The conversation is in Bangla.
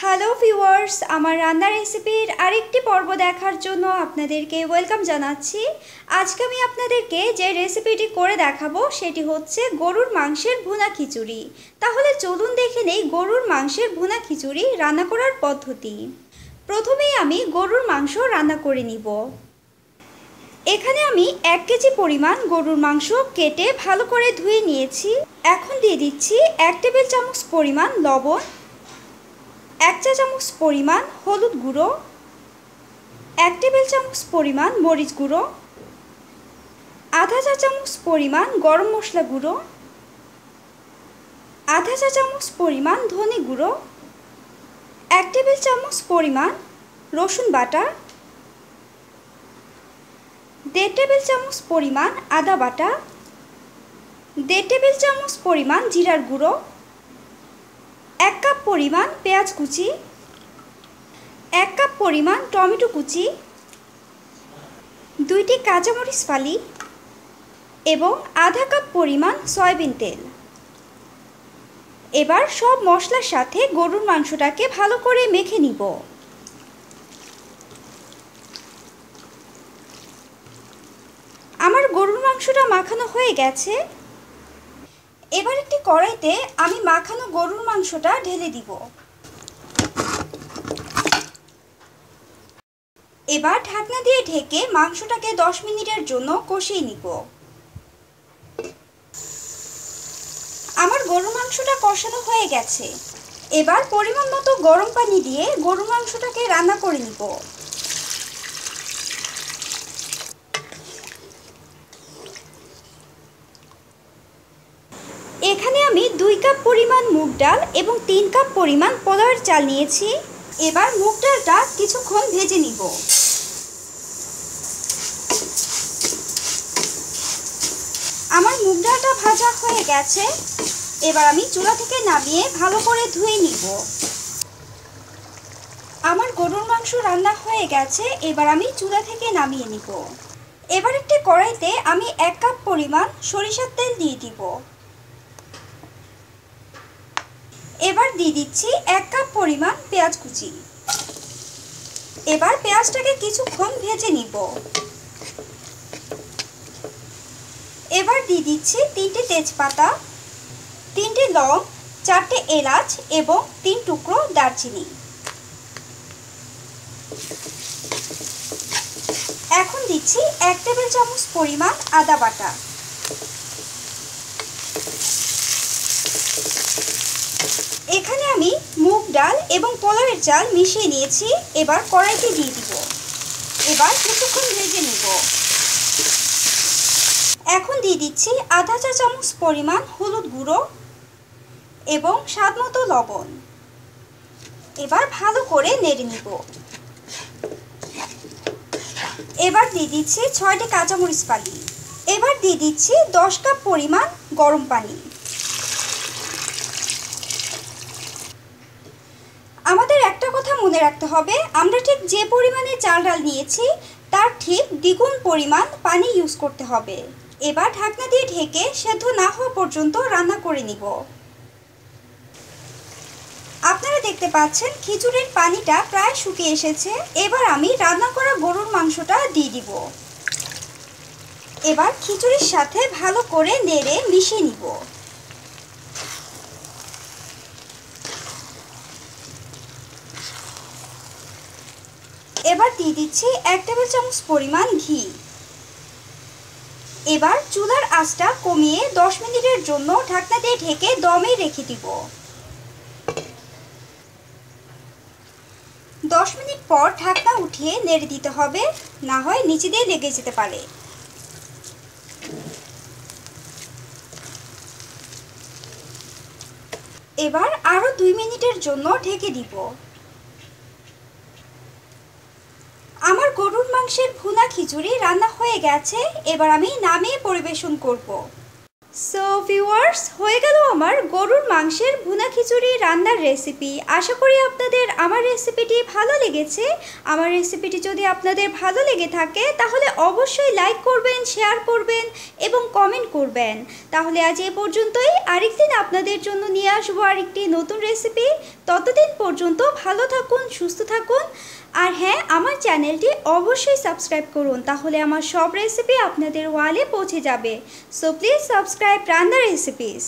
হ্যালো ভিউয়ার্স আমার রান্নার রেসিপির আরেকটি পর্ব দেখার জন্য আপনাদেরকে ওয়েলকাম জানাচ্ছি। আজকে আমি আপনাদেরকে যে রেসিপিটি করে দেখাবো, সেটি হচ্ছে গরুর মাংসের ভুনা খিচুড়ি। তাহলে চলুন দেখে নেই গরুর মাংসের ভুনা খিচুড়ি রান্না করার পদ্ধতি। প্রথমেই আমি গরুর মাংস রান্না করে নিব। এখানে আমি এক কেজি পরিমাণ গরুর মাংস কেটে ভালো করে ধুয়ে নিয়েছি। এখন দিয়ে দিচ্ছি এক টেবিল চামচ পরিমাণ লবণ। চা চামচ পরিমাণ হলুদ গুঁড়ো, এক টেবিল চামচ পরিমাণ মরিচ গুঁড়ো, আধা চা চামচ পরিমাণ গরম মশলা গুঁড়ো, আধা চা চামচ পরিমাণ ধনে গুঁড়ো, এক টেবিল চামচ পরিমাণ রসুন বাটা, দেড় টেবিল চামচ পরিমাণ আদা বাটা, দেড় টেবিল চামচ পরিমাণ জিরার গুঁড়ো পরিমাণ পেঁয়াজ কুচি, এক কাপ পরিমাণ টমেটো কুচি, দুইটি কাঁচামরিচ ফালি এবং আধা কাপ পরিমাণ সয়াবিন তেল। এবার সব মশলার সাথে গরুর মাংসটাকে ভালো করে মেখে নিব। আমার গরুর মাংসটা মাখানো হয়ে গেছে। এবার একটি কড়াইতে আমি মাখানো গরুর মাংসটা ঢেলে দিব। এবার ঢাকনা দিয়ে ঢেকে মাংসটাকে দশ মিনিটের জন্য কষিয়ে নিব। আমার গরুর মাংসটা কষানো হয়ে গেছে। এবার পরিমাণ মতো গরম পানি দিয়ে গরুর মাংসটাকে রান্না করে নিব এখানে আমি দুই কাপ পরিমাণ মুগ ডাল এবং তিন কাপ পরিমাণ পোলাওয়ের চাল নিয়েছি। এবার মুগ ডালটা কিছুক্ষণ ভেজে নিব। আমার মুগ ডালটা ভাজা হয়ে গেছে। এবার আমি চুলা থেকে নামিয়ে ভালো করে ধুয়ে নিব। আমার গরুর মাংস রান্না হয়ে গেছে, এবার আমি চুলা থেকে নামিয়ে নিব। এবার একটি কড়াইতে আমি এক কাপ পরিমাণ সরিষার তেল দিয়ে দিব। এবার দিয়ে দিচ্ছি এক কাপ পরিমাণ পেঁয়াজ কুচি। এবার পেঁয়াজটাকে কিছুক্ষণ ভেজে নিব। এবার দিয়ে দিচ্ছি তিনটে তেজপাতা, তিনটে লং, চারটে এলাচ এবং তিন টুকরো দারচিনি। এখন দিচ্ছি এক টেবিল চামচ পরিমাণ আদা বাটা। এখানে আমি মুগ ডাল এবং পোলাওয়ের চাল মিশিয়ে নিয়েছি। এবার কড়াইতে দিয়ে দিব। এবার কিছুক্ষণ ভেজে নিব। এখন দিয়ে দিচ্ছি আধা চা চামচ পরিমাণ হলুদ গুঁড়ো এবং স্বাদ মতো লবণ। এবার ভালো করে নেড়ে নিব। এবার দিয়ে দিচ্ছি ছয়টি কাঁচামরিচ পালি এবার দিয়ে দিচ্ছি দশ কাপ পরিমাণ গরম পানি আমাদের একটা কথা মনে রাখতে হবে। আমরা ঠিক যে পরিমাণে চাল ডাল নিয়েছি, তার ঠিক দ্বিগুণ পরিমাণ পানি ইউজ করতে হবে। এবার ঢাকনা দিয়ে ঢেকে সেদ্ধ না হওয়া পর্যন্ত রান্না করে নিব। আপনারা দেখতে পাচ্ছেন খিচুড়ির পানিটা প্রায় শুকিয়ে এসেছে। এবার আমি রান্না করা গরুর মাংসটা দিয়ে দিব। এবার খিচুড়ির সাথে ভালো করে নেড়ে মিশিয়ে নিব। এবার দিয়ে দিচ্ছি এক টেবিল চামচ পরিমাণ ঘি। এবার চুলার আঁচটা কমিয়ে দশ মিনিটের জন্য ঢাকনা দিয়ে ঢেকে দমে রেখে দিব। দশ মিনিট পর ঢাকনা উঠিয়ে নেড়ে দিতে হবে, না হয় নিচে দিয়ে লেগে যেতে পারে। এবার আরও দুই মিনিটের জন্য ঢেকে দিব আমার গরুর মাংসের ভুনা খিচুড়ি রান্না হয়ে গেছে, এবার আমি নামিয়ে পরিবেশন করব। সো ভিউয়ার্স হয়ে গেল আমার গরুর মাংসের ভুনা খিচুড়ি রান্নার রেসিপি আশা করি আপনাদের আমার রেসিপিটি ভালো লেগেছে। আমার রেসিপিটি যদি আপনাদের ভালো লেগে থাকে, তাহলে অবশ্যই লাইক করবেন শেয়ার করবেন এবং কমেন্ট করবেন। তাহলে আজ এ পর্যন্তই। আরেকদিন আপনাদের জন্য নিয়ে আসব আরেকটি নতুন রেসিপি ততদিন পর্যন্ত ভালো থাকুন, সুস্থ থাকুন। আর হ্যাঁ আমার চ্যানেলটি অবশ্যই সাবস্ক্রাইব করুন, তাহলে আমার সব রেসিপি আপনাদের ওয়ালে পৌঁছে যাবে। সো প্লিজ সাবস্ক্রাইব রান্দা রেসিপিস